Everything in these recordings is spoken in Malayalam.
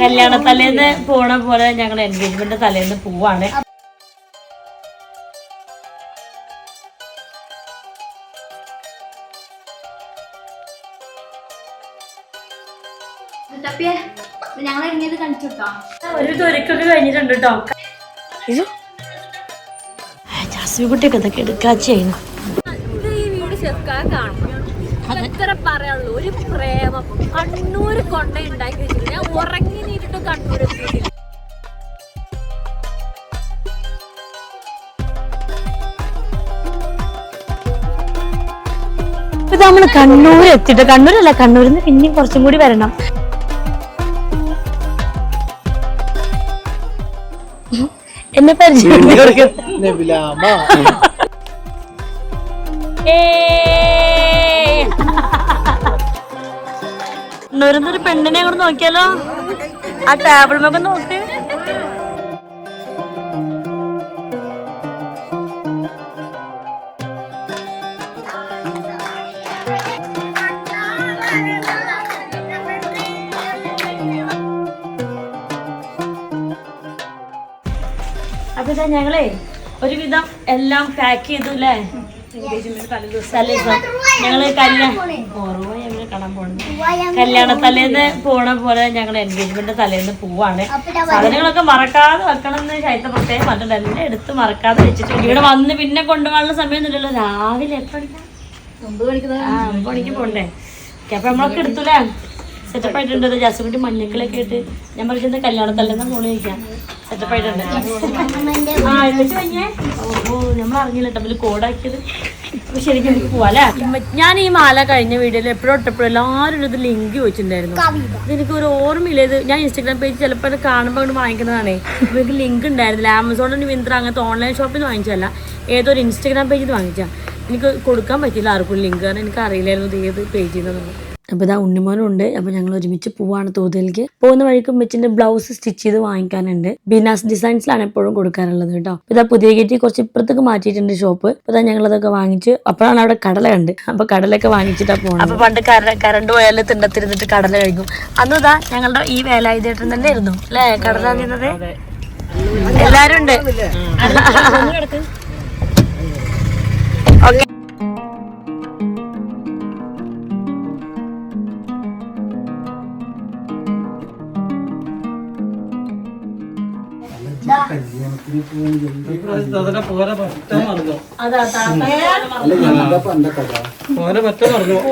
കല്യാണ തലേന്ന് പോണ പോലെ ഞങ്ങൾ എൻഗേജ്മെന്റ് തലേന്ന് പോവാണ്. ഞങ്ങൾ ഇറങ്ങിയത് കണിച്ചിട്ടോ ഒരു തൊരുക്കൊക്കെ കഴിഞ്ഞിട്ടുണ്ട് കേട്ടോ ജാസ്മി കുട്ടിയൊക്കെ ഇതൊക്കെ എത്ര ഒരു പ്രേമം. കണ്ണൂര് കൊണ്ട ഉണ്ടാക്കി വെച്ചിട്ട് ഞാൻ ഉറങ്ങി നീട്ടിട്ട് കണ്ണൂർ എത്തിയിട്ടില്ല. ഇപ്പൊ നമ്മൾ കണ്ണൂർ എത്തിയിട്ട് കണ്ണൂരല്ല കണ്ണൂരിൽ നിന്ന് പിന്നെയും കുറച്ചും കൂടി വരണം. എന്നെ നബിലാമ കണ്ണൂരിൽ ഒരു പെണ്ണിനെ കൂടെ നോക്കിയാലോ? ആ ടേബിളിമൊക്കെ നോക്ക്. അപ്പൊ ഇതാ ഞങ്ങളെ ഒരുവിധം എല്ലാം പാക്ക് ചെയ്തു അല്ലേ തലേദിവസം. ഞങ്ങൾ കല്യാണം കല്യാണ തലേന്ന് പോണ പോലെ ഞങ്ങൾ എൻഗേജ്മെന്റ് തലേന്ന് പോവാണ്. സാധനങ്ങളൊക്കെ മറക്കാതെ വെക്കണം എന്ന് ചൈത്ത പ്രത്യേകം പറഞ്ഞിട്ടുണ്ട്. എല്ലാം എടുത്ത് മറക്കാതെ വെച്ചിട്ടുണ്ട്. ഇവിടെ വന്ന് പിന്നെ കൊണ്ടുപോകാനുള്ള സമയമൊന്നുമില്ലല്ലോ രാവിലെ ആ ഒമ്പത് മണിക്ക് പോണ്ടേ? അപ്പൊ നമ്മളൊക്കെ എടുത്തൂലേ സെറ്റപ്പ് ആയിട്ടുണ്ട്. ജാസുകുട്ടി മഞ്ഞക്കളൊക്കെ ഇട്ട് ഞാൻ പറഞ്ഞത് കല്യാണ തലേന്ന് മോൾ കഴിക്കാം സെറ്റപ്പ് ആയിട്ടുണ്ട്. ആ വെച്ച് കഴിഞ്ഞേ ഓ നമ്മൾ അറിഞ്ഞില്ല തമ്മിൽ കോഡാക്കിയത് ശരിക്കും പോവാല്ലേ ഞാൻ ഈ മാല കഴിഞ്ഞ വീഡിയോയിൽ എപ്പോഴും ഇട്ടപ്പോഴും എല്ലാവരും ഇത് ലിങ്ക് ചോദിച്ചിട്ടുണ്ടായിരുന്നു. എനിക്ക് ഒരു ഓർമ്മയില്ല. ഇത് ഞാൻ ഇൻസ്റ്റാഗ്രാം പേജ് ചിലപ്പോൾ കാണുമ്പോൾ അങ്ങോട്ട് വാങ്ങിക്കുന്നതാണേ. എനിക്ക് ലിങ്ക് ഉണ്ടായിരുന്നില്ല. ആമസോണിൽ മിന്ത്ര അങ്ങനത്തെ ഓൺലൈൻ ഷോപ്പിൽ നിന്ന് വാങ്ങിച്ചല്ല ഏതോ ഒരു ഇൻസ്റ്റാഗ്രാം പേജിൽ നിന്ന് വാങ്ങിച്ചാൽ എനിക്ക് കൊടുക്കാൻ പറ്റില്ല ആർക്കും ലിങ്ക്. കാരണം എനിക്ക് അറിയില്ലായിരുന്നു ഇത് ഏത് പേജിൽ നിന്നൊന്നും അപ്പോൾ ഇതാ ഉണ്ണിമോനും ഉണ്ട് അപ്പോൾ ഞങ്ങൾ ഒരുമിച്ച് പോവാണ് തോതിലേക്ക്. പോകുന്ന വഴിക്കും മെച്ചിന്റെ ബ്ലൗസ് സ്റ്റിച്ച് ചെയ്ത് വാങ്ങിക്കാനുണ്ട്. ബിനാസ് ഡിസൈൻസിലാണ് എപ്പോഴും കൊടുക്കാറുള്ളത് കേട്ടോ. അപ്പോൾ ഇതാ പുതിയ ഗേറ്റ് കുറച്ച് ഇപ്പുറത്തേക്ക് മാറ്റിയിട്ടുണ്ട് ഷോപ്പ് അപ്പോൾ ഇതാ ഞങ്ങൾ അതൊക്കെ വാങ്ങിച്ച് അപ്പോഴാണ് അവിടെ കടല ഉണ്ട് അപ്പോൾ കടലൊക്കെ വാങ്ങിച്ചിട്ടാ പോകുന്നത് അപ്പോൾ പണ്ട് കറണ്ട് പോയാൽ തിണ്ടത്തിരുന്നിട്ട് കടല കഴിക്കും. അന്ന് ഇതാ ഞങ്ങളുടെ ഈ വേലായുധേട്ടൻ തന്നെ ഇരുന്നു അല്ലേ? കടല എല്ലാവരും എല്ലാരും ഉണ്ട്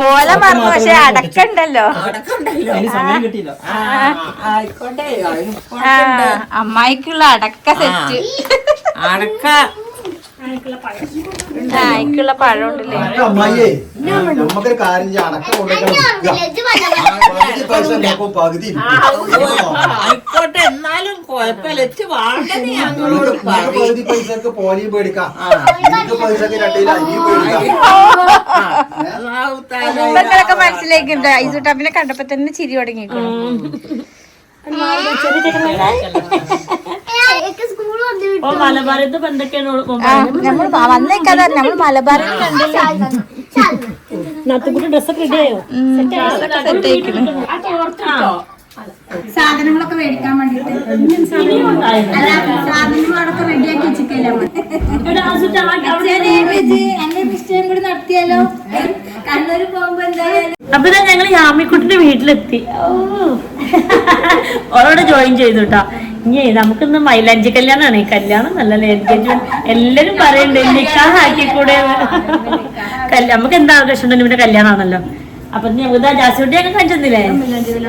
ഓല മറന്നു. പക്ഷെ അടക്കണ്ടല്ലോ. അമ്മായിക്കുള്ള അടക്ക സെറ്റ്. അടക്ക ആ, അയക്കുള്ള പഴം ഉണ്ടല്ലേ അമ്മായിയേ. നമുക്കൊരു കാര്യം ചെയ്യാം. അടക്കം കൊണ്ടുവയ്ക്കണം പകുതി പൈസ ഉണ്ടാക്കും പകുതി ആയിക്കോട്ടെ എന്നാലും കുഴപ്പമില്ല. ഇച്ച് വാങ്ങണേ ഞങ്ങളോട് പകുതി. പൈസക്ക് പോലെയും പേടിക്കാം. നിങ്ങൾക്ക് പൈസക്ക് രണ്ടിലും അരിയും പേടിക്കാം. നിങ്ങളൊക്കെ മനസ്സിലാക്കുന്നുണ്ട് ഐസുട്ടാപ്പിനെ കണ്ടപ്പോ തന്നെ ചിരി തുടങ്ങിക്കണം മലബാരത്ത് ഇപ്പൊ എന്തൊക്കെയാണ് നമ്മൾ വന്നേക്കാതെ നമ്മൾ മലബാറിൽ കണ്ടില്ല നാത്തുകുട്ടി ഡ്രസ്സൊക്കെ ആയോ സെറ്റ് ആയിക്കണം സാധനങ്ങളൊക്കെ മേടിക്കാൻ വേണ്ടിട്ട് അല്ല സാധനങ്ങളൊക്കെ റെഡിയാക്കി വെച്ചിട്ടില്ല എന്റെ നിശ്ചയം കൂടി നടത്തിയാലോ? കണ്ണൂര് പോകുമ്പോ എന്തായാലും. അപ്പൊ ഇതാ ഞങ്ങൾ യാമിക്കുട്ടിന്റെ വീട്ടിലെത്തി. ഓളോട് ജോയിൻ ചെയ്തു കേട്ടോ ഇനി നമുക്കിന്ന് മൈലാഞ്ചി കല്യാണമാണ് കല്യാണം നല്ല എൻഗേജ്മെന്റ് എല്ലാരും പറയണ്ടേ കല്യാണം നമുക്ക് എന്താ ആവശ്യം ഉണ്ടെങ്കിലും ഇവിടെ കല്യാണമാണല്ലോ അപ്പൊ ഞങ്ങൾക്ക് ഇതാ ജാസിക്കുട്ടിയൊക്കെ കാണിച്ചെന്നില്ലേ?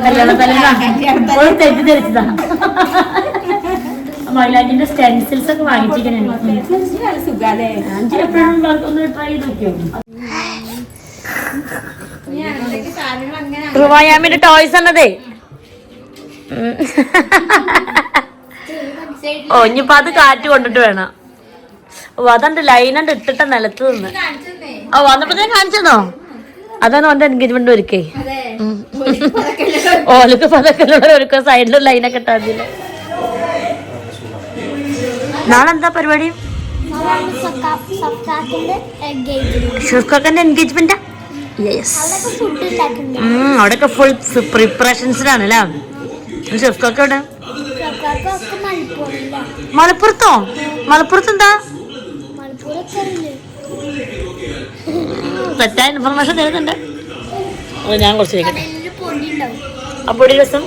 കല്യാണ തലേന്ന് തെറ്റി തെറ്റിദ്ധരിച്ചതാ. മൈലാഞ്ചിന്റെ സ്റ്റെൻസിൽസ് ഒക്കെ വാങ്ങിച്ചിരിക്കണേ. എപ്പോഴും ഒന്ന് ട്രൈ ചെയ്ത് നോക്കിയോ? റുവായാമിന്റെ ടോയ്സ് എന്നതേ ഓ ഇനിയിപ്പൊ അത് കാറ്റ് കൊണ്ടിട്ട് വേണം. ഓ അതുണ്ട് ലൈനണ്ട് ഇട്ടിട്ട നിലത്ത് നിന്ന്. ഓ വന്നപ്പോ ഞാൻ കാണിച്ചെന്നോ? അതാണ് ഓന്റെ എൻഗേജ്മെന്റ് ഒരുക്കേ. ഓലക്ക് പതക്കല്ലുള്ള ഒരുക്ക സൈഡിലും ലൈനൊക്കെ ഇട്ടാതില്ല നാളെ എന്താ പരിപാടി? സഫ്താക്കിന്റെ എൻഗേജ്മെന്റ് അവിടെയൊക്കെ ഫുൾ പ്രിപ്പറേഷൻസിലാണ് അല്ലേ ഷെഫ്ക്കൊക്കെ എവിടെ? മലപ്പുറത്തോ? മലപ്പുറത്ത് എന്താ? തെറ്റായ ഇൻഫർമേഷൻ തരുന്നുണ്ട്. അത് ഞാൻ കുറച്ച് കഴിക്കട്ടെ അപ്പോൾ ഒരു ദിവസം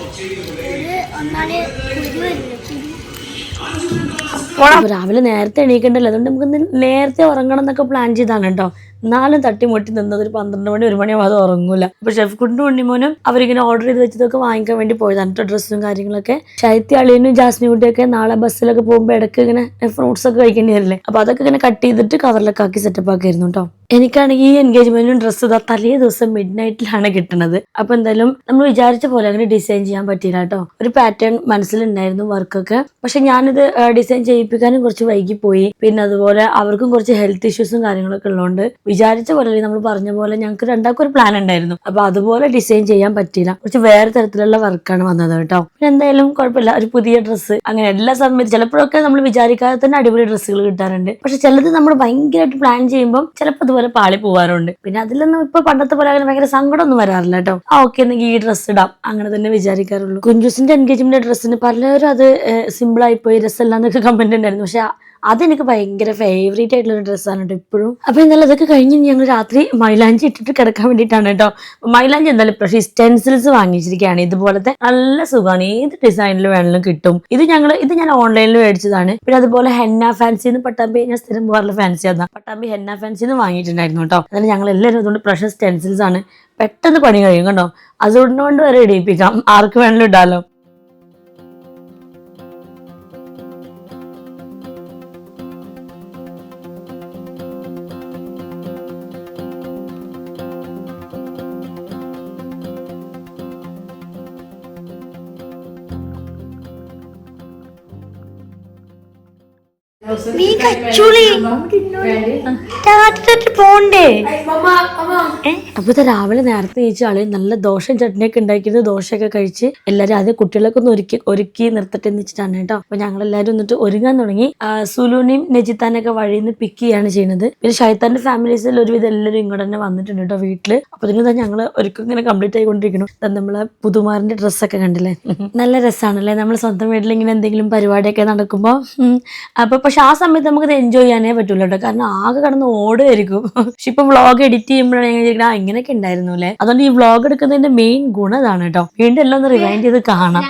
അപ്പൊ രാവിലെ നേരത്തെ എണീക്കണ്ടല്ലോ. അതുകൊണ്ട് നമുക്ക് നേരത്തെ ഉറങ്ങണം എന്നൊക്കെ പ്ലാൻ ചെയ്താണ് കേട്ടോ. എന്നാലും തട്ടിമുട്ടി നിന്നത് ഒരു പന്ത്രണ്ട് മണി ഒരു മണിയാവും അത് ഉറങ്ങൂല. അപ്പൊ ഷെഫ് കുണ്ടും ഉണ്ണിമോനും അവരിങ്ങനെ ഓർഡർ ചെയ്ത് വെച്ചതൊക്കെ വാങ്ങിക്കാൻ വേണ്ടി പോയതാണ് കേട്ടോ ഡ്രസ്സും കാര്യങ്ങളൊക്കെ. ശൈത്യ അളിയനും ജാസ്മിൻ കുട്ടിയൊക്കെ നാളെ ബസ്സിലൊക്കെ പോകുമ്പോൾ ഇടയ്ക്ക് ഇങ്ങനെ ഫ്രൂട്ട്സ് ഒക്കെ കഴിക്കേണ്ടി വരില്ലേ? അപ്പൊ അതൊക്കെ ഇങ്ങനെ കട്ട് ചെയ്തിട്ട് കവറിലൊക്കെ ആക്കി സെറ്റപ്പ് ആക്കിയിരുന്നു കേട്ടോ എനിക്കാണെങ്കിൽ ഈ എൻഗേജ്മെന്റിനും ഡ്രസ്സ് ഇതാ തലേ ദിവസം മിഡ് നൈറ്റിലാണ് കിട്ടുന്നത് അപ്പൊ എന്തായാലും നമ്മൾ വിചാരിച്ച പോലെ അങ്ങനെ ഡിസൈൻ ചെയ്യാൻ പറ്റിയില്ല കേട്ടോ ഒരു പാറ്റേൺ മനസ്സിലുണ്ടായിരുന്നു വർക്കൊക്കെ പക്ഷെ ഞാനിത് ഡിസൈൻ ചെയ്യിപ്പിക്കാനും കുറച്ച് വൈകി പോയി പിന്നെ അതുപോലെ അവർക്കും കുറച്ച് ഹെൽത്ത് ഇഷ്യൂസും കാര്യങ്ങളൊക്കെ ഉള്ളതുകൊണ്ട് വിചാരിച്ച പോലെ നമ്മൾ പറഞ്ഞ പോലെ ഞങ്ങൾക്ക് രണ്ടാൾക്കും ഒരു പ്ലാൻ ഉണ്ടായിരുന്നു. അപ്പൊ അതുപോലെ ഡിസൈൻ ചെയ്യാൻ പറ്റിയില്ല. കുറച്ച് വേറെ തരത്തിലുള്ള വർക്കാണ് വന്നത് കേട്ടോ. പിന്നെ എന്തായാലും കുഴപ്പമില്ല. ഒരു പുതിയ ഡ്രസ്സ് അങ്ങനെ എല്ലാ സമയത്ത് ചിലപ്പോഴൊക്കെ നമ്മൾ വിചാരിക്കാതെ തന്നെ അടിപൊളി ഡ്രസ്സുകൾ കിട്ടാറുണ്ട്. പക്ഷെ ചിലത് നമ്മൾ ഭയങ്കരമായിട്ട് പ്ലാൻ ചെയ്യുമ്പോൾ ചിലപ്പോൾ അതുപോലെ പാളി പോകാറുണ്ട് പിന്നെ അതിലൊന്നും ഇപ്പൊ പണ്ടത്തെ പോലെ അങ്ങനെ ഭയങ്കര സങ്കടമൊന്നും വരാറില്ല കേട്ടോ. ആ ഓക്കെ എന്നെങ്കിൽ ഈ ഡ്രസ്സ് ഇടാം. അങ്ങനെ തന്നെ വിചാരിക്കാറുള്ളൂ. കുഞ്ചുസിന്റെ എൻഗേജ്മെന്റ് ഡ്രസ്സിന് പലരും അത് സിമ്പിൾ ആയി ആയിപ്പോയി ഡ്രസ്സ് എന്നൊക്കെ കമന്റ് ഉണ്ടായിരുന്നു പക്ഷെ അതെനിക്ക് ഭയങ്കര ഫേവറേറ്റ് ആയിട്ടുള്ള ഡ്രസ്സാണ് കേട്ടോ ഇപ്പോഴും. അപ്പൊ എന്തായാലും അതൊക്കെ കഴിഞ്ഞ് ഞങ്ങൾ രാത്രി മൈലാഞ്ചി ഇട്ടിട്ട് കിടക്കാൻ വേണ്ടിയിട്ടാണ് കേട്ടോ. മൈലാഞ്ചി എന്തായാലും പക്ഷേ സ്റ്റെൻസിൽസ് വാങ്ങിച്ചിരിക്കുകയാണ്. ഇതുപോലത്തെ നല്ല സുഖമാണ്. ഏത് ഡിസൈനിൽ വേണമെങ്കിലും കിട്ടും. ഇത് ഞങ്ങൾ ഇത് ഞാൻ ഓൺലൈനിൽ മേടിച്ചതാണ്. പിന്നെ അതുപോലെ ഹെന്ന ഫാൻസി എന്ന് പട്ടാമ്പി ഞാൻ സ്ഥിരം പോകാറുള്ള ഫാൻസി ആണ് പട്ടാമ്പി ഹെന്ന ഫാൻസി എന്ന് വാങ്ങിയിട്ടുണ്ടായിരുന്നു കേട്ടോ. എന്നാലും ഞങ്ങൾ എല്ലാവരും അതുകൊണ്ട് പ്രഷർ സ്റ്റെൻസിൽസ് ആണ്. പെട്ടെന്ന് പണി കഴിയും കേട്ടോ അതുകൊണ്ട് കൊണ്ട് വരെ ഇടിയിപ്പിക്കാം. ആർക്ക് വേണമെങ്കിലും ഇടാലോ. നീ കച്ചൂളി. പോണ്ടേ? ഏ? അപ്പൊ ഇത് രാവിലെ നേരത്തെ കഴിച്ച ആൾ നല്ല ദോശയും ചട്നിയൊക്കെ ഉണ്ടാക്കിയിട്ട് ദോശയൊക്കെ കഴിച്ച് എല്ലാരും ആദ്യം കുട്ടികളൊക്കെ ഒന്ന് ഒരുക്കി ഒരുക്കി നിർത്തട്ടെ എന്ന് വെച്ചിട്ടാണ് കേട്ടോ. അപ്പൊ ഞങ്ങൾ എല്ലാരും എന്നിട്ട് ഒരുങ്ങാൻ തുടങ്ങി. സുലൂനെയും നജിത്താനൊക്കെ വഴിയിൽ നിന്ന് പിക്ക് ചെയ്യാണ് ചെയ്യുന്നത് പിന്നെ ഷൈത്താന്റെ ഫാമിലീസിൽ ഒരുവിധം എല്ലാവരും ഇങ്ങോട്ട് തന്നെ വന്നിട്ടുണ്ട് കേട്ടോ വീട്ടിൽ. അപ്പൊ ഇതിന് തന്നെ ഞങ്ങൾ ഒരുക്കം ഇങ്ങനെ കംപ്ലീറ്റ് ആയിക്കൊണ്ടിരിക്കണം നമ്മളെ പുതുമാറിന്റെ ഡ്രസ്സൊക്കെ കണ്ടില്ലേ? നല്ല രസമാണല്ലേ നമ്മൾ സ്വന്തം വീട്ടിൽ ഇങ്ങനെ എന്തെങ്കിലും പരിപാടിയൊക്കെ നടക്കുമ്പോൾ അപ്പൊ പക്ഷെ ആ സമയത്ത് നമുക്ക് എൻജോയ് ചെയ്യാനേ പറ്റൂല കേട്ടോ. കാരണം ആകെ കടന്ന് ഓടുമായിരിക്കും പക്ഷെ ഇപ്പൊ വ്ളോഗ് എഡിറ്റ് ചെയ്യുമ്പോഴാണ് ഞാൻ ആ ഇങ്ങനെയൊക്കെ ഉണ്ടായിരുന്നു അല്ലേ? അതുകൊണ്ട് ഈ വ്ളോഗ് എടുക്കുന്നതിന്റെ മെയിൻ ഗുണം ഇതാണ് കേട്ടോ. വീണ്ടും എല്ലാം ഒന്ന് റിവൈൻഡ് ചെയ്ത് കാണാം.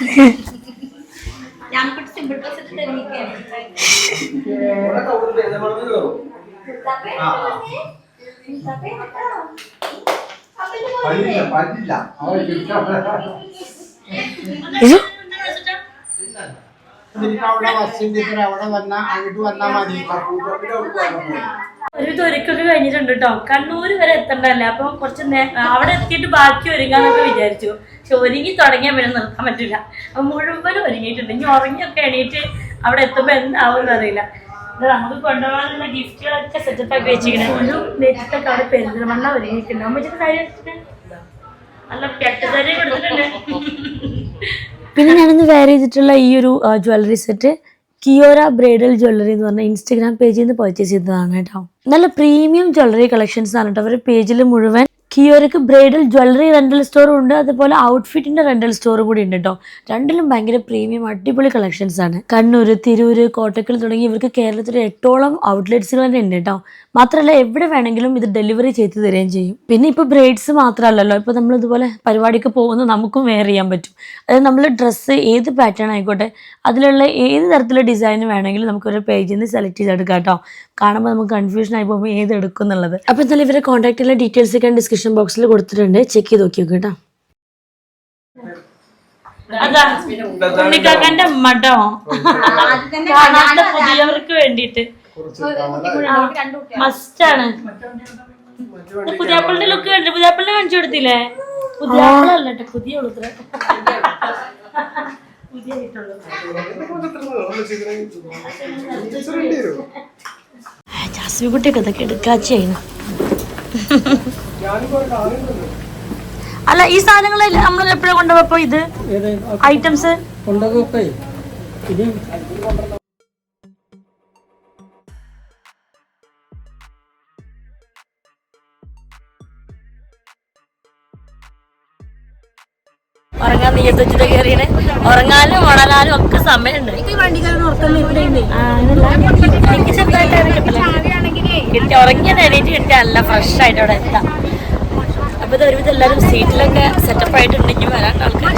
പറ്റില്ല ഇത് അവിടെ ഇത്ര അവിടെ വന്നാ അങ്ങോട്ട് വന്നാ മതി. ഒരു തൊരുക്കൊക്കെ കഴിഞ്ഞിട്ടുണ്ട് കേട്ടോ കണ്ണൂർ വരെ എത്തണ്ടല്ലേ? അപ്പൊ കുറച്ച് അവിടെ എത്തിയിട്ട് ബാക്കി ഒരുങ്ങാന്നൊക്കെ വിചാരിച്ചു. പക്ഷെ ഒരുങ്ങി തുടങ്ങിയാൽ പിന്നെ നിർത്താൻ പറ്റില്ല അപ്പൊ മുഴുവൻ ഒരുങ്ങിയിട്ടുണ്ട്. ഇനി ഉറങ്ങിയൊക്കെ എണീറ്റ് അവിടെ എത്തുമ്പോ എന്താവും അറിയില്ല. നമുക്ക് കൊണ്ടുപോകാനുള്ള ഗിഫ്റ്റുകളൊക്കെ സെറ്റപ്പ് ആക്കി വെച്ചിരിക്കണേ. ഒരു നെറ്റൊക്കെ അവിടെ പെരുന്തൽമണ്ണ ഒരുങ്ങിയിട്ടുണ്ട്. അമ്മച്ചിട്ട് നല്ല കെട്ടുതരി കൊടുത്തിട്ടുണ്ട്. വെയർ ചെയ്തിട്ടുള്ള ഈ ഒരു jewellery set Kiyora bridal jewellery എന്ന് പറഞ്ഞ ഇൻസ്റ്റഗ്രാം പേജിൽ നിന്ന് പർച്ചേസ് ചെയ്തതാണ് കേട്ടോ. നല്ല പ്രീമിയം ജ്വല്ലറി കളക്ഷൻസ് ആണ് കേട്ടോ. അവരുടെ പേജിൽ മുഴുവൻ കിയോരക്ക് ബ്രൈഡൽ ജ്വല്ലറി റെന്റൽ സ്റ്റോറും ഉണ്ട്. അതുപോലെ ഔട്ട്ഫിറ്റിന്റെ റെന്റൽ സ്റ്റോറും കൂടി ഉണ്ട് കേട്ടോ രണ്ടിലും ഭയങ്കര പ്രീമിയം അടിപൊളി കളക്ഷൻസ് ആണ്. കണ്ണൂർ തിരൂര് കോട്ടക്കൽ തുടങ്ങി ഇവർക്ക് കേരളത്തിൽ എട്ടോളം ഔട്ട്ലെറ്റ്സുകൾ തന്നെ ഉണ്ട് കേട്ടോ മാത്രമല്ല എവിടെ വേണമെങ്കിലും ഇത് ഡെലിവറി ചെയ്ത് തരികയും ചെയ്യും. പിന്നെ ഇപ്പോൾ ബ്രൈഡ്സ് മാത്രമല്ലല്ലോ. ഇപ്പോൾ നമ്മൾ ഇതുപോലെ പരിപാടിക്ക് പോകുന്ന നമുക്കും വെയർ ചെയ്യാൻ പറ്റും. അതായത് നമ്മൾ ഡ്രസ്സ് ഏത് പാറ്റേൺ ആയിക്കോട്ടെ അതിലുള്ള ഏത് തരത്തിലുള്ള ഡിസൈൻ വേണമെങ്കിലും നമുക്ക് ഒരു പേജിൽ നിന്ന് സെലക്ട് ചെയ്തെടുക്കാം കേട്ടോ കാണുമ്പോൾ നമുക്ക് കൺഫ്യൂഷൻ ആയി പോകുമ്പോൾ ഏത് എടുക്കും എന്നുള്ളത്. അപ്പോൾ എന്തായാലും ഇവരെ കോൺടാക്ട് ചെയ്യുന്ന ഡീറ്റെയിൽസ് ഒക്കെ ഡിസ്ക്രിപ്ഷൻ ബോക്സിൽ കൊടുത്തിട്ടുണ്ട്. ചെക്ക് ചെയ്ത് നോക്കി കേട്ടോ. ഉണ്ണിക്കാക്കന്റെ മഠോ. കാണാത്ത പുതിയവർക്ക് വേണ്ടിയിട്ട്. മസ്റ്റാണ്. പുതിയാപ്പിളിന്റെ ലുക്ക് കണ്ടു പുതിയാപ്പിളിനെ കാണിച്ചു കൊടുത്തില്ലേ? പുതിയാപ്പിളല്ല കേട്ടോ പുതിയ ഉളുത്ര പുതിയ ജാസ്മി കുട്ടിയൊക്കെ ഇതൊക്കെ എടുക്കാച്ചായിരുന്നു അല്ല ഈ സാധനങ്ങളെല്ലാം നമ്മൾ എപ്പോഴാണ് കൊണ്ടുപോയപ്പോ ഇത്? ഐറ്റംസ് ഉറങ്ങാൻ നീയത്ത് വെച്ചിട്ട് കയറിയാണ് ഉറങ്ങാനും ഉണരാനും ഒക്കെ സമയമുണ്ട്. എനിക്ക് കിട്ടില്ല. കിട്ടി ഉറങ്ങിയ നേരിട്ട് കിട്ടിയ നല്ല ഫ്രഷ് ആയിട്ട് അവിടെ എത്താം. അപ്പൊ ഇത് ഒരുവിധം എല്ലാവരും സീറ്റിലൊക്കെ സെറ്റപ്പ് ആയിട്ടുണ്ടെങ്കിൽ വരാൻ ആൾക്കാർ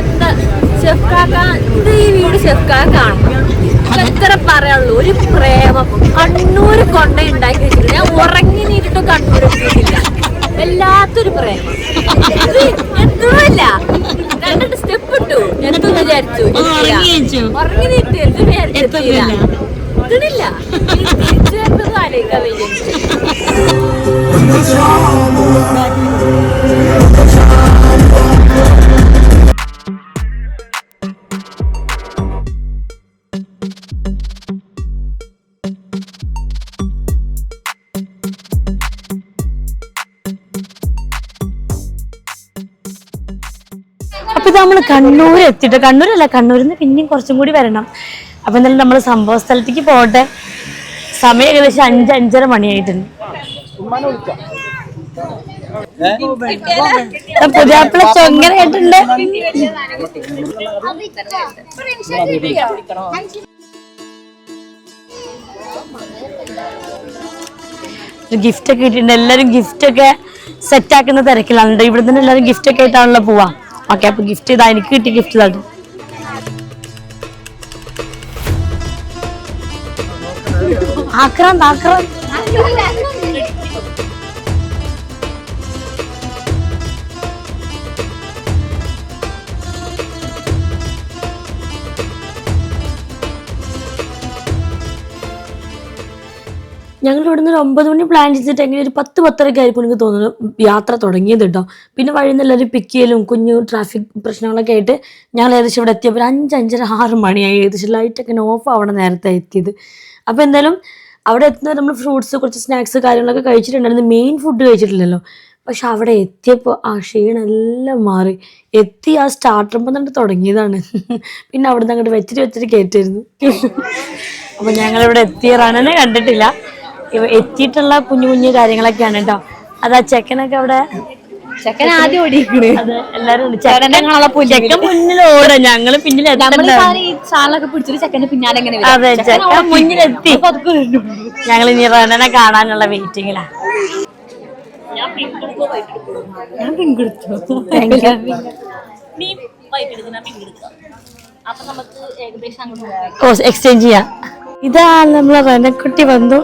എന്താ? ഷെഫ്കാക്ക ഇത് ഈ വീട് കാണണം എത്ര പറയാനുള്ളൂ. ഒരു പ്രേമം. കണ്ണൂര് കൊണ്ട ഉണ്ടാക്കി വെച്ചിട്ട് ഞാൻ ഉറങ്ങി നീട്ടിട്ടും കണ്ണൂര് എത്തിയിട്ടില്ല. വല്ലാത്തൊരു പ്രേമം. എത്തുന്നില്ല രണ്ടിട്ട് സ്റ്റെപ്പ് ഇട്ടു. എത്തും വിചാരിച്ചു. ഉറങ്ങി നീട്ട് എന്ത് വിചാരിച്ചില്ല ഇതിനില്ല തിരിച്ചു വരുന്നത് ആലോചിക്കാൻ വയ്യ. കണ്ണൂർ എത്തിയിട്ട് കണ്ണൂരല്ല കണ്ണൂരിൽ നിന്ന് പിന്നെയും കുറച്ചും കൂടി വരണം. അപ്പൊ എന്തായാലും നമ്മൾ സംഭവ സ്ഥലത്തേക്ക് പോകട്ടെ. സമയം ഏകദേശം അഞ്ച് അഞ്ചര മണിയായിട്ടുണ്ട്. പുതിയാപ്പിള ചൊങ്ങനെ ആയിട്ടുണ്ട് ഗിഫ്റ്റ് ഒക്കെ കിട്ടിയിട്ടുണ്ട്. എല്ലാരും ഗിഫ്റ്റ് ഒക്കെ സെറ്റ് ആക്കുന്ന തിരക്കിലാണ്. ഇവിടെ നിന്ന് എല്ലാരും ഗിഫ്റ്റ് ഒക്കെ ആയിട്ടാണല്ലോ പോവാ. ഓക്കെ അപ്പൊ ഗിഫ്റ്റ് ഇതാ എനിക്ക് കിട്ടിയ ഗിഫ്റ്റ് ഇതാണ് ആക്രാന്ത് ആക്രാന്ത്. ഞങ്ങൾ ഇവിടെ നിന്ന് ഒരു ഒമ്പത് മണി പ്ലാൻ ചെയ്തിട്ട് എങ്ങനെ ഒരു പത്ത് പത്തരയ്ക്ക് ആയിരിക്കും എനിക്ക് തോന്നുന്നു യാത്ര തുടങ്ങിയത് കേട്ടോ പിന്നെ വഴിയിൽ നിന്ന് എല്ലാവരും പിക്ക് ചെയ്യലും കുഞ്ഞു ട്രാഫിക് പ്രശ്നങ്ങളൊക്കെ ആയിട്ട് ഞങ്ങൾ ഏകദേശം ഇവിടെ എത്തിയപ്പോൾ അഞ്ച് അഞ്ചര ആറ് മണിയായി. ഏകദേശം ലൈറ്റൊക്കെ ഓഫ് ആവണം നേരത്തെ എത്തിയത്. അപ്പോൾ എന്തായാലും അവിടെ എത്തുന്നത് നമ്മൾ ഫ്രൂട്ട്സ് കുറച്ച് സ്നാക്സ് കാര്യങ്ങളൊക്കെ കഴിച്ചിട്ടുണ്ടായിരുന്നു. Main food കഴിച്ചിട്ടില്ലല്ലോ. പക്ഷെ അവിടെ എത്തിയപ്പോൾ ആ ക്ഷീണെല്ലാം മാറി. എത്തി ആ സ്റ്റാർട്ടർ തന്നെ തുടങ്ങിയതാണ്. പിന്നെ അവിടെ നിന്ന് അങ്ങോട്ട് വെച്ചിട്ട് വെച്ചിട്ട് കയറ്റായിരുന്നു. അപ്പോൾ ഞങ്ങളിവിടെ എത്തിയ കണ്ടിട്ടില്ല. എത്തിയിട്ടുള്ള കുഞ്ഞു കുഞ്ഞു കാര്യങ്ങളൊക്കെയാണ് കേട്ടോ അതാ ചെക്കനൊക്കെ അവിടെ? ചെക്കൻ ആദ്യം അത് എല്ലാരും. ചെക്കൻ മുന്നിൽ ഓടാ. ഞങ്ങൾ പിന്നിൽ എത്തണ്ട? ഈ സാധനമൊക്കെ പിടിച്ചിട്ട് ചെക്കന്റെ പിന്നാലെ എങ്ങനെ അതെ ചെക്കൻ മുന്നിലെത്തി. ഞങ്ങൾ ഇനി റണനെ കാണാനുള്ള വെയിറ്റിങ്ങിലാ. ഓ എക്സ്ചേഞ്ച് ചെയ്യാം. ഇതാ നമ്മളെ റനക്കുട്ടി വന്നു.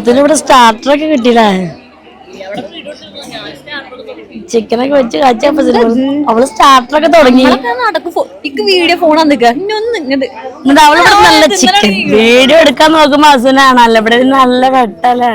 അപ്പത്തിന് ഇവിടെ സ്റ്റാർട്ടറൊക്കെ കിട്ടിയില്ലേ? ചിക്കനൊക്കെ വെച്ച് കാച്ചപ്പത്തിന് അവൾ സ്റ്റാർട്ടറൊക്കെ തുടങ്ങി. നടക്കും. വീഡിയോ ഇങ്ങോട്ട് എന്നിട്ട് അവൾ നല്ല ചിക്കൻ വീഡിയോ എടുക്കാൻ നോക്കുമ്പോ അസുനാണല്ലോ ഇവിടെ നല്ല വെട്ടല്ലേ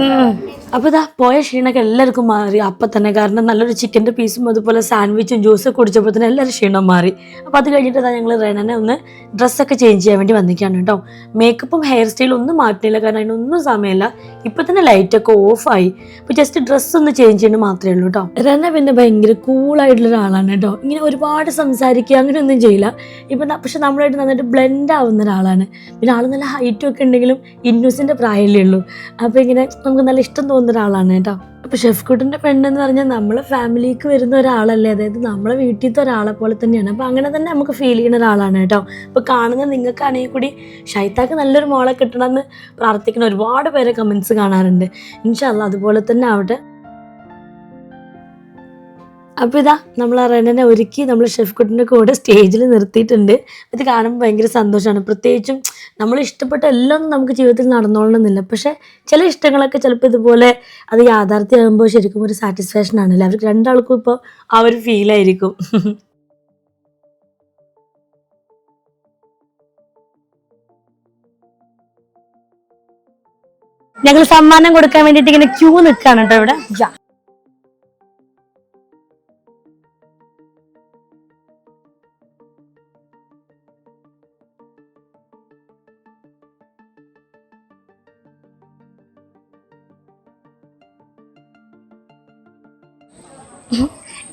ഉം. അപ്പോൾ ഇതാ പോയ ക്ഷീണമൊക്കെ എല്ലാവർക്കും മാറി. അപ്പം തന്നെ കാരണം നല്ലൊരു ചിക്കന്റെ പീസും അതുപോലെ സാൻഡ്വിച്ചും ജ്യൂസും കുടിച്ചപ്പോൾ തന്നെ എല്ലാവരും ക്ഷീണം മാറി. അപ്പോൾ അത് കഴിഞ്ഞിട്ട് ഞങ്ങൾ റെനനെ ഒന്ന് ഡ്രസ്സൊക്കെ ചേഞ്ച് ചെയ്യാൻ വേണ്ടി വന്നിരിക്കുകയാണ് കേട്ടോ. മേക്കപ്പും ഹെയർ സ്റ്റൈലും ഒന്നും മാറ്റുന്നില്ല കാരണം അതിനൊന്നും സമയമില്ല. ഇപ്പം തന്നെ ലൈറ്റൊക്കെ ഓഫായി അപ്പോൾ ജസ്റ്റ് ഡ്രസ്സ് ഒന്ന് ചേഞ്ച് ചെയ്യണം മാത്രമേ ഉള്ളൂ കേട്ടോ. റെന പിന്നെ ഭയങ്കര കൂളായിട്ടുള്ള ഒരാളാണ് കേട്ടോ. ഇങ്ങനെ ഒരുപാട് സംസാരിക്കുക അങ്ങനെയൊന്നും ചെയ്യില്ല. ഇപ്പം പക്ഷെ നമ്മളായിട്ട് നന്നായിട്ട് ബ്ലെൻഡ് ആവുന്ന ഒരാളാണ്. പിന്നെ ആൾ നല്ല ഹൈറ്റും ഒക്കെ ഉണ്ടെങ്കിലും ഇന്നൂസിന്റെ പ്രായമല്ലേ ഉള്ളൂ. അപ്പോൾ ഇങ്ങനെ നമുക്ക് നല്ല ഇഷ്ടം തോന്നുന്ന ഒരാളാണ് കേട്ടോ. അപ്പോൾ ഷെഫ് കുട്ടിന്റെ പെണ്ണെന്ന് പറഞ്ഞാൽ നമ്മളെ ഫാമിലിക്ക് വരുന്ന ഒരാളല്ലേ? അതായത് നമ്മളെ വീട്ടിലത്തെ ഒരാളെ പോലെ തന്നെയാണ്. അപ്പോൾ അങ്ങനെ തന്നെ നമുക്ക് ഫീൽ ചെയ്യുന്ന ഒരാളാണ് കേട്ടോ. അപ്പോൾ കാണുന്ന നിങ്ങൾക്കാണെങ്കിൽ കൂടി ഷൈത്താക്ക് നല്ലൊരു മോളെ കിട്ടണമെന്ന് പ്രാർത്ഥിക്കുന്ന ഒരുപാട് പേരെ കമൻസ് കാണാറുണ്ട്. ഇൻഷാല്ല അതുപോലെ തന്നെ ആവട്ടെ. അപ്പോൾ ഇതാ നമ്മൾ ആ റണ്ണനെ ഒരുക്കി നമ്മൾ ഷെഫ് കുട്ടിന്റെ കൂടെ സ്റ്റേജിൽ നിർത്തിയിട്ടുണ്ട്. ഇത് കാണുമ്പോൾ ഭയങ്കര സന്തോഷമാണ്. പ്രത്യേകിച്ചും നമ്മൾ ഇഷ്ടപ്പെട്ട എല്ലാം നമുക്ക് ജീവിതത്തിൽ നടന്നോളണമെന്നില്ല. പക്ഷേ ചില ഇഷ്ടങ്ങളൊക്കെ ചിലപ്പോൾ ഇതുപോലെ അത് യാഥാർത്ഥ്യമാകുമ്പോൾ ശരിക്കും ഒരു സാറ്റിസ്ഫാക്ഷൻ ആണല്ലേ അവർക്ക് രണ്ടാൾക്കും ഇപ്പോൾ ആ ഒരു ഫീലായിരിക്കും ഞങ്ങൾ സമ്മാനം കൊടുക്കാൻ വേണ്ടിയിട്ട് ഇങ്ങനെ ക്യൂ നിൽക്കാണ് കേട്ടോ ഇവിടെ.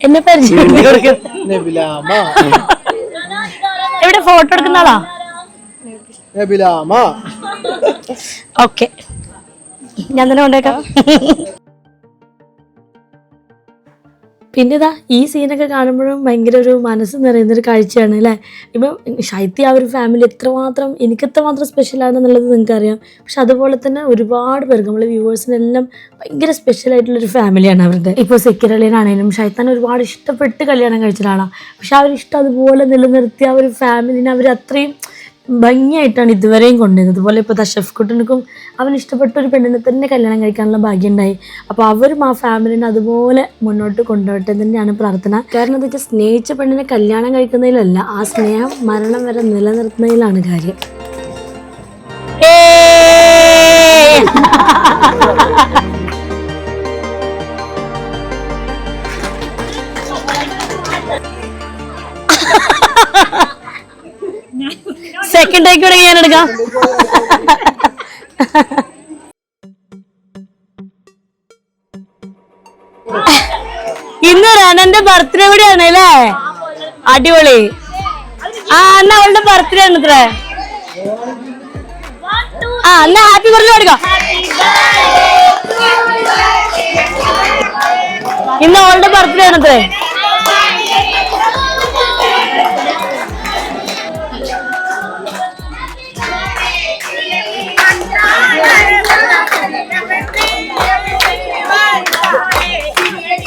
എന്നെ പരിചയപ്പെടുത്തി എവിടെ ഫോട്ടോ എടുക്കുന്ന ആളാ? ഓക്കെ. ഞാൻ തന്നെ കൊണ്ടേക്കാം പിന്നെ ഇതാ ഈ സീനൊക്കെ കാണുമ്പോഴും ഭയങ്കര ഒരു മനസ്സ് നിറയുന്നൊരു കാഴ്ചയാണ് അല്ലേ? ഇപ്പം ശൈത്യ ആ ഒരു ഫാമിലി എത്രമാത്രം എനിക്ക് എത്രമാത്രം സ്പെഷ്യലാണെന്നുള്ളത് നിങ്ങൾക്കറിയാം. പക്ഷെ അതുപോലെ തന്നെ ഒരുപാട് പേർക്ക് നമ്മളെ വ്യൂവേഴ്സിനെല്ലാം ഭയങ്കര സ്പെഷ്യൽ ആയിട്ടുള്ളൊരു ഫാമിലിയാണ് അവരുടെ. ഇപ്പോൾ സെക്യൂരലിനാണേലും ഷൈത്താൻ ഒരുപാട് ഇഷ്ടപ്പെട്ട് കല്യാണം കഴിച്ച പക്ഷെ ഇഷ്ടം അതുപോലെ നിലനിർത്തിയ ആ ഒരു ഫാമിലിനെ അവർ അത്രയും ഭംഗിയായിട്ടാണ് ഇതുവരെയും കൊണ്ടുവരുന്നത്. അതുപോലെ ഇപ്പോൾ ദ ഷെഫ് കുട്ടനക്കും അവൻ ഇഷ്ടപ്പെട്ട ഒരു പെണ്ണിനെ തന്നെ കല്യാണം കഴിക്കാനുള്ള ഭാഗ്യം ഉണ്ടായി അപ്പോൾ അവരും ആ ഫാമിലിനെ അതുപോലെ മുന്നോട്ട് കൊണ്ടുപോട്ടെ എന്ന് തന്നെയാണ് പ്രാർത്ഥന. കാരണം വെച്ചാൽ സ്നേഹിച്ച പെണ്ണിനെ കല്യാണം കഴിക്കുന്നതിലല്ല ആ സ്നേഹം മരണം വരെ നിലനിർത്തുന്നതിലാണ് കാര്യം. സെക്കൻഡ് ടേക്ക് ഞാൻ എടുക്കാം. ഇന്ന് റനന്റെ ബർത്ത്ഡേ കൂടിയാണ് അല്ലേ? അടിപൊളി. ആ എന്നാ അവളുടെ ബർത്ത്ഡേ ആണ് ഇത്ര. ആ എന്നാ ഹാപ്പി ബർത്ത്ഡേ കൊടുക്കാം. ഇന്ന് അവളുടെ ബർത്ത്ഡേ ആണ് ഇത്രേ.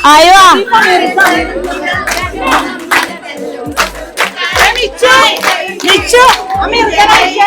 അയ്യോ അളിയാ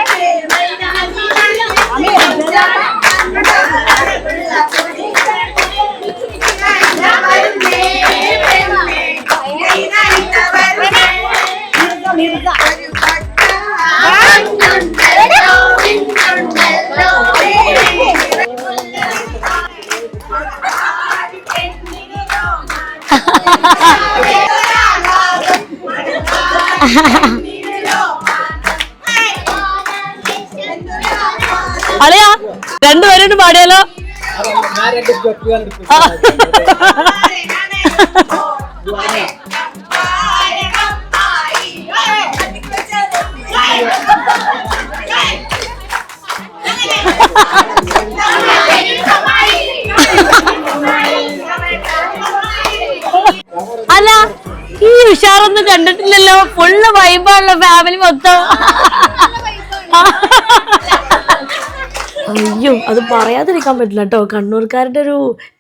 അല്ല ഈ ഉഷാറൊന്നും കണ്ടിട്ടില്ലല്ലോ. ഫുള്ള് വൈബാണല്ലോ ഫാമിലി മൊത്തം. അയ്യോ അത് പറയാതിരിക്കാൻ പറ്റില്ല കേട്ടോ കണ്ണൂർക്കാരുടെ ഒരു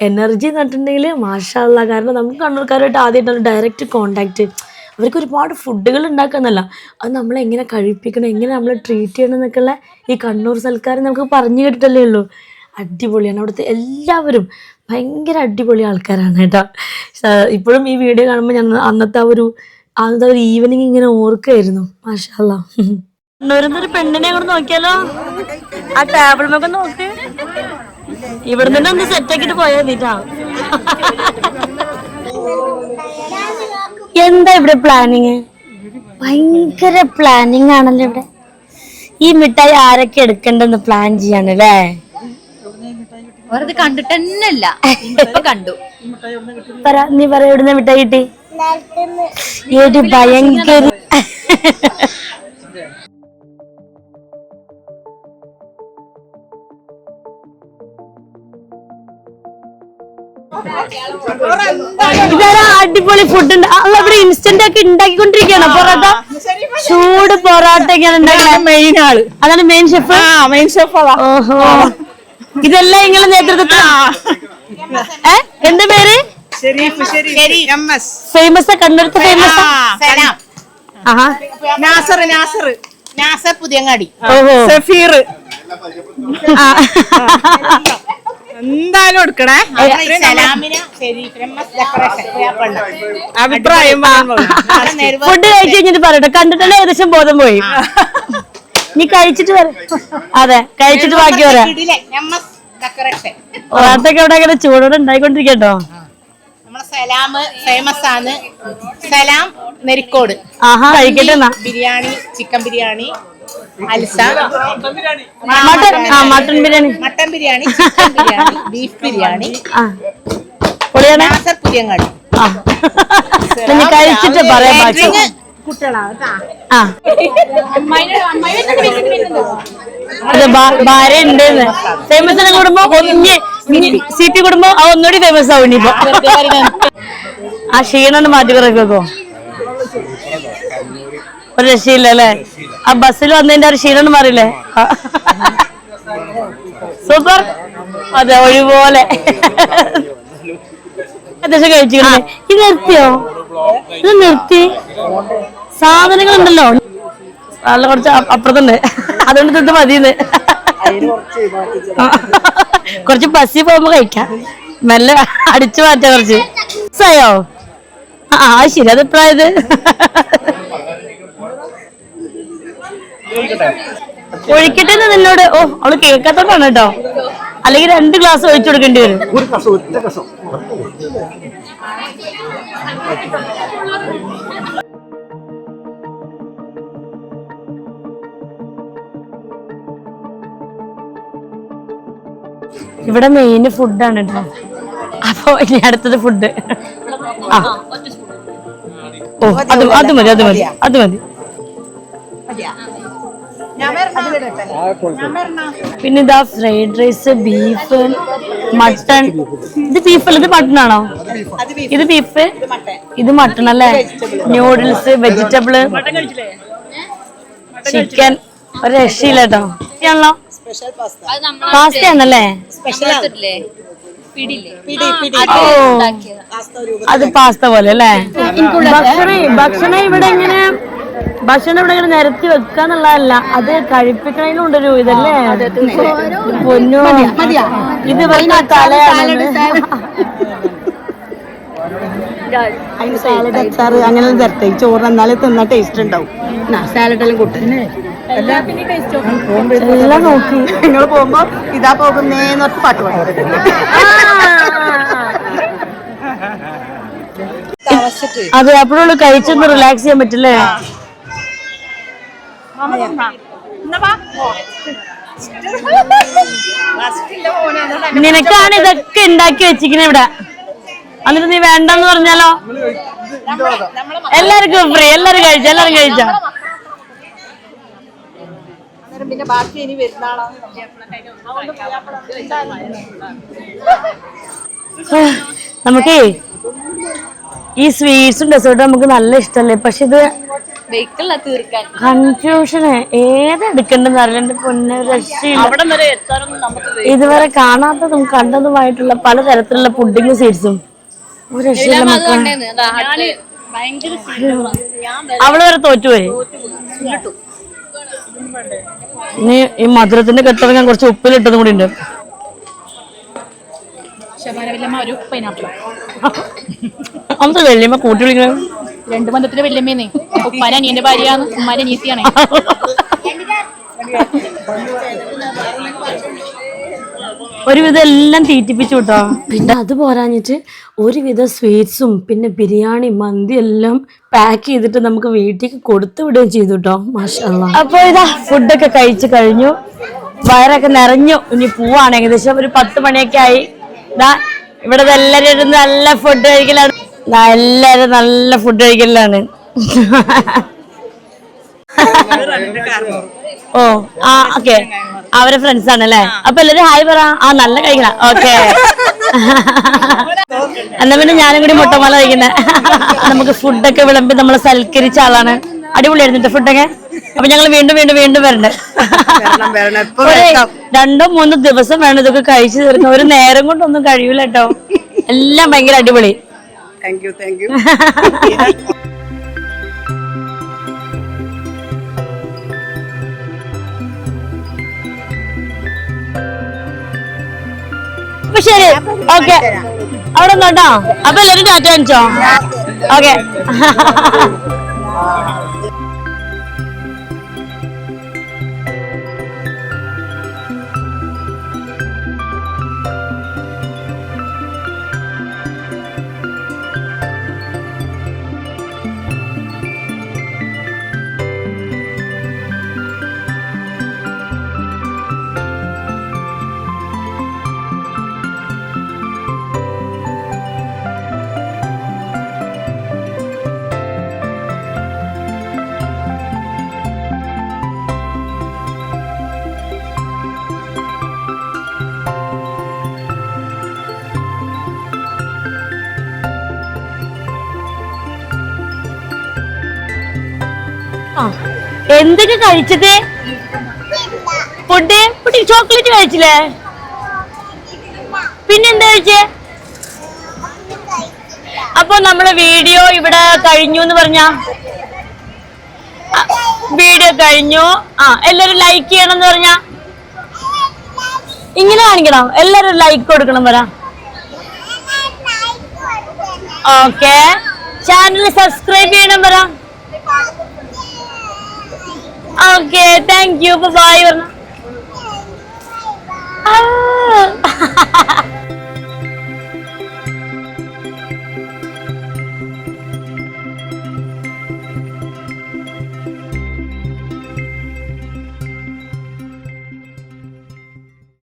എനർജി എന്നിട്ടുണ്ടെങ്കിൽ മാഷാല്ല മാഷല്ല. കാരണം നമുക്ക് കണ്ണൂർക്കാരുമായിട്ട് ആദ്യമായിട്ടാണ് ഡയറക്റ്റ് കോണ്ടാക്റ്റ് അവർക്ക് ഒരുപാട് ഫുഡുകൾ ഉണ്ടാക്കുന്നല്ല. അത് നമ്മളെങ്ങനെ കഴിപ്പിക്കണം എങ്ങനെ നമ്മളെ ട്രീറ്റ് ചെയ്യണം എന്നൊക്കെയുള്ള ഈ കണ്ണൂർ സൽക്കാരം നമുക്ക് പറഞ്ഞു കേട്ടിട്ടല്ലേ ഉള്ളൂ. അടിപൊളിയാണ്. അവിടുത്തെ എല്ലാവരും ഭയങ്കര അടിപൊളി ആൾക്കാരാണ് കേട്ടോ ഇപ്പോഴും ഈ വീഡിയോ കാണുമ്പോൾ ഞാൻ അന്നത്തെ ആ ഒരു അന്നത്തെ ഒരു ഈവനിങ് ഇങ്ങനെ ഓർക്കായിരുന്നു. നിന്ന് ഒരു പെണ്ണിനെ കൂടെ നോക്കിയാലോ? ആ ടേബിളിമൊക്കെ നോക്ക്. ഇവിടെ നിന്ന് ഒന്ന് സെറ്റ് ആക്കിട്ട് പോയാ മതിട്ടാ എന്താ ഇവിടെ പ്ലാനിങ് ഭയങ്കര പ്ലാനിങ് ആണല്ലോ ഇവിടെ. ഈ മിഠായി ആരൊക്കെ എടുക്കണ്ടെന്ന് പ്ലാൻ ചെയ്യാണ് അല്ലേ വെറുതെ കണ്ടിട്ട് തന്നെയല്ല. കണ്ടു. പറ നീ പറ എവിടുന്ന മിഠായി കിട്ടി? ഭയങ്കര അടിപൊളി ഫുഡ് ഉണ്ട്. അല്ല ഇവിടെ ഇൻസ്റ്റന്റ് ഒക്കെ ഉണ്ടാക്കിക്കൊണ്ടിരിക്കുകയാണ്. പൊറോട്ട ചൂട് പൊറോട്ട ഒക്കെയാണ് മെയിൻ ആൾ. അതാണ് മെയിൻ ഷെഫ് മെയിൻ ഷെഫ് ഓഹോ. ഇതെല്ലാം നിങ്ങളുടെ നേതൃത്വത്തിൽ ഏ? എന്താ പേര്? ഫേമസ് കണ്ണൂർ ഫേമസ് ആഹാ. നാസർ നാസർ. നാസർ പുതിയങ്ങാടി. ഓഹോ. സഫീർ. ആ. എന്തായാലും എടുക്കണേ? അഭിപ്രായം ഫുഡ് കഴിച്ചു കഴിഞ്ഞിട്ട് പറയട്ടെ. കണ്ടിട്ടല്ലേ ഏകദേശം ബോധം പോയി? നീ കഴിച്ചിട്ട് പറ. അതെ കഴിച്ചിട്ട് ബാക്കി വരാം പൊറാട്ടൊക്കെ ഇവിടെ അങ്ങനെ ചൂടോടെ ഉണ്ടായിക്കൊണ്ടിരിക്കട്ടോ. സലാം ഫേമസ് ആണ്. സലാം നെരിക്കോട്. ആഹാ കഴിക്കട്ടെ ബിരിയാണി ചിക്കൻ ബിരിയാണി അൽസ. മട്ടൻ ആ mutton biryani. Mutton biryani chicken biryani beef biryani ആ. പൊളിയാണ് നാസർ ആ. കഴിച്ചിട്ട് പറയാം ബാക്കി. ആ. അതെ ഭാര്യ ഉണ്ട് കുടുംബം ഒന്ന് സി പി കുടുംബം ആ ഒന്നുകൂടി ഫേമസ് ആവും ഇനിയിപ്പോ. ആ ക്ഷീണം മാറ്റി കുറയ്ക്കോ ഒരു രക്ഷയില്ല അല്ലേ ആ ബസ്സിൽ വന്നതിന്റെ ഒരു ക്ഷീണം മാറിയില്ലേ? സൂപ്പർ. അതെ ഒഴിപോലെ അത്യാവശ്യം കഴിച്ചിട്ടുണ്ട് ഇത് നിർത്തിയോ? ഇത് നിർത്തി. സാധനങ്ങളുണ്ടല്ലോ. നല്ല കുറച്ച് അപ്പുറത്തുണ്ട്. അതുകൊണ്ട് തിന്ന് മതിന്ന് കുറച്ച് ബസ്സിൽ പോകുമ്പോ കഴിക്കാം. മെല്ലെ അടിച്ചു മാറ്റാ കുറച്ച്. സയോ ആ, ശരി. അത് എപ്പോഴായത് ഒഴിക്കട്ടെ? എന്ന് നിന്നോട് ഓ അവൾ കേൾക്കാത്തോണ്ടാണ് കേട്ടോ. അല്ലെങ്കിൽ രണ്ട് ഗ്ലാസ് ഒഴിച്ചു കൊടുക്കേണ്ടി വരും. ഒരു കസം ഒറ്റ കസം ഇവിടെ മെയിൻ ഫുഡാണ് കേട്ടോ അപ്പൊ ഇനി അടുത്തത് ഫുഡ് ആ. ഓ അത് അത് മതി അത് മതി അത് മതി. പിന്നെ ഇതാ ഫ്രൈഡ് റൈസ് ബീഫ് മട്ടൺ ഇത് ബീഫ് അല്ല ഇത് മട്ടൺ ആണോ? ഇത് ബീഫ് ഇത് മട്ടൺ അല്ലേ? ന്യൂഡിൽസ് വെജിറ്റബിൾ ചിക്കൻ ഒരു രക്ഷയില്ല കേട്ടോ. ആണല്ലോ? പാസ്ത ആണല്ലേ അത് പാസ്ത പോലെ അല്ലേ? ഭക്ഷണം ഭക്ഷണം ഇവിടെ ഇങ്ങനെ ഭക്ഷണം ഇവിടെ ഇങ്ങനെ നിരത്തി വെക്കാന്നുള്ളതല്ല അത് കഴിപ്പിക്കണതിനുണ്ടൊരു ഇതല്ലേ? പൊന്നു. ഇത് ഇവരുടെ തലയാണ് അതിന് സാലഡ് അച്ചാറ് അങ്ങനെ തരട്ടെ. ഈ ചോറ് എന്നാലേ തിന്നാ ടേസ്റ്റ് ഉണ്ടാവും. സാലഡ് എല്ലാം കൂട്ടും. എല്ലാം നോക്കി. നിങ്ങൾ പോകുമ്പോ ഇതാ പോകുന്നേന്ന് പറഞ്ഞ പാട്ട് പാടും. അതെ അപ്പോഴുള്ളൂ കഴിച്ചൊന്ന് റിലാക്സ് ചെയ്യാൻ പറ്റില്ലേ? നിനക്കാണ് ഇതൊക്കെ ഉണ്ടാക്കി വെച്ചിരിക്കുന്നത് ഇവിടെ. എന്നിട്ട് നീ വേണ്ടെന്ന് പറഞ്ഞാലോ? എല്ലാവർക്കും ഫ്രീ എല്ലാരും കഴിച്ച എല്ലാരും കഴിച്ച? നമുക്കേ ഈ സ്വീറ്റ്സും ഡെസേർട്ടും നമുക്ക് നല്ല ഇഷ്ടമല്ലേ പക്ഷെ ഇത് വെഹിക്കിളിലാ തീർക്കാൻ. കൺഫ്യൂഷന് ഏത് എടുക്കണ്ടെന്ന് അറിയില്ല. എന്റെ പൊന്നെ രക്ഷയില്ല. വരെ എത്താനൊന്നും നമുക്ക് ഇതുവരെ കാണാത്തതും കണ്ടതുമായിട്ടുള്ള പലതരത്തിലുള്ള പുഡിങ് സീഡ്സും ഒരു രക്ഷയില്ല മക്കളെ. ഭയങ്കര അവൾ വരെ തോറ്റുപോയി ഇനി ഈ മധുരത്തിന്റെ കെട്ടിറങ്ങാൻ കുറച്ച് ഉപ്പിലിട്ടതും കൂടി ഉണ്ട്. ഒരു പൈനാപ്പിൾ അന്ന് വല്യമ്മ കൂട്ടി വിളിക്കണം. രണ്ട് ബന്ധത്തിന് വല്യമ്മേന്നേ ഉപ്പാന അനിയന്റെ ഭാര്യയാണ്. ഉമ്മാന്റെ അനിയത്തിയാണ്. ഒരുവിധം എല്ലാം തീറ്റിപ്പിച്ചു കേട്ടോ. പിന്നെ അത് പോരാഞ്ഞിട്ട് ഒരുവിധം സ്വീറ്റ്സും പിന്നെ ബിരിയാണി മന്തി എല്ലാം പാക്ക് ചെയ്തിട്ട് നമുക്ക് വീട്ടിലേക്ക് കൊടുത്തു വിടുകയും ചെയ്തു കേട്ടോ. മാഷാ അപ്പൊ ഇതാ ഫുഡൊക്കെ കഴിച്ചു കഴിഞ്ഞു. വയറൊക്കെ നിറഞ്ഞു. ഇനി പോവാണ് ഏകദേശം ഒരു പത്ത് മണിയൊക്കെ ആയി. ഇതാ ഇവിടെ എല്ലാവരും നല്ല ഫുഡ് കഴിക്കലാണ്. എല്ലാരും നല്ല ഫുഡ് കഴിക്കലാണ്. ഓ ആ ഓക്കെ അവരെ ഫ്രണ്ട്സ് ആണ് അല്ലേ അപ്പൊ എല്ലാരും ഹായ് പറ. ആ നല്ല കഴിക്കണം. ഓക്കെ എന്നാ പിന്നെ ഞാനും കൂടി മുട്ടമാല കഴിക്കുന്നത് നമുക്ക് ഫുഡൊക്കെ വിളമ്പി നമ്മളെ സൽക്കരിച്ച ആളാണ്. അടിപൊളിയായിരുന്നു ഫുഡൊക്കെ അപ്പൊ ഞങ്ങൾ വീണ്ടും വീണ്ടും വീണ്ടും വരണ്ട്. രണ്ടോ മൂന്നോ ദിവസം വേണം ഇതൊക്കെ കഴിച്ചു തീർന്നു ഒരു നേരം കൊണ്ടൊന്നും കഴിയൂല കേട്ടോ എല്ലാം ഭയങ്കര അടിപൊളി. Thank you thank you. അപ്പൊ ശരി ഓക്കെ. അവിടെ നോട്ടോ അപ്പൊ എല്ലാരും ടാറ്റ കാണിച്ചോ? ഓക്കെ. എന്തൊക്കെ കഴിച്ചത്? ഫുഡ്? കുട്ടി ചോക്ലേറ്റ് കഴിച്ചില്ലേ? പിന്നെന്താ കഴിച്ചേ? അപ്പൊ നമ്മളെ വീഡിയോ ഇവിടെ കഴിഞ്ഞു എന്ന് പറഞ്ഞ? വീഡിയോ കഴിഞ്ഞു. ആ എല്ലാരും ലൈക്ക് ചെയ്യണം എന്ന് പറഞ്ഞ? ഇങ്ങനെ കാണിക്കണം. എല്ലാരും ലൈക്ക് കൊടുക്കണം പറ. ഓക്കെ ചാനൽ സബ്സ്ക്രൈബ് ചെയ്യണം പറ. ഓക്കെ താങ്ക് യു ബൈ പറഞ്ഞു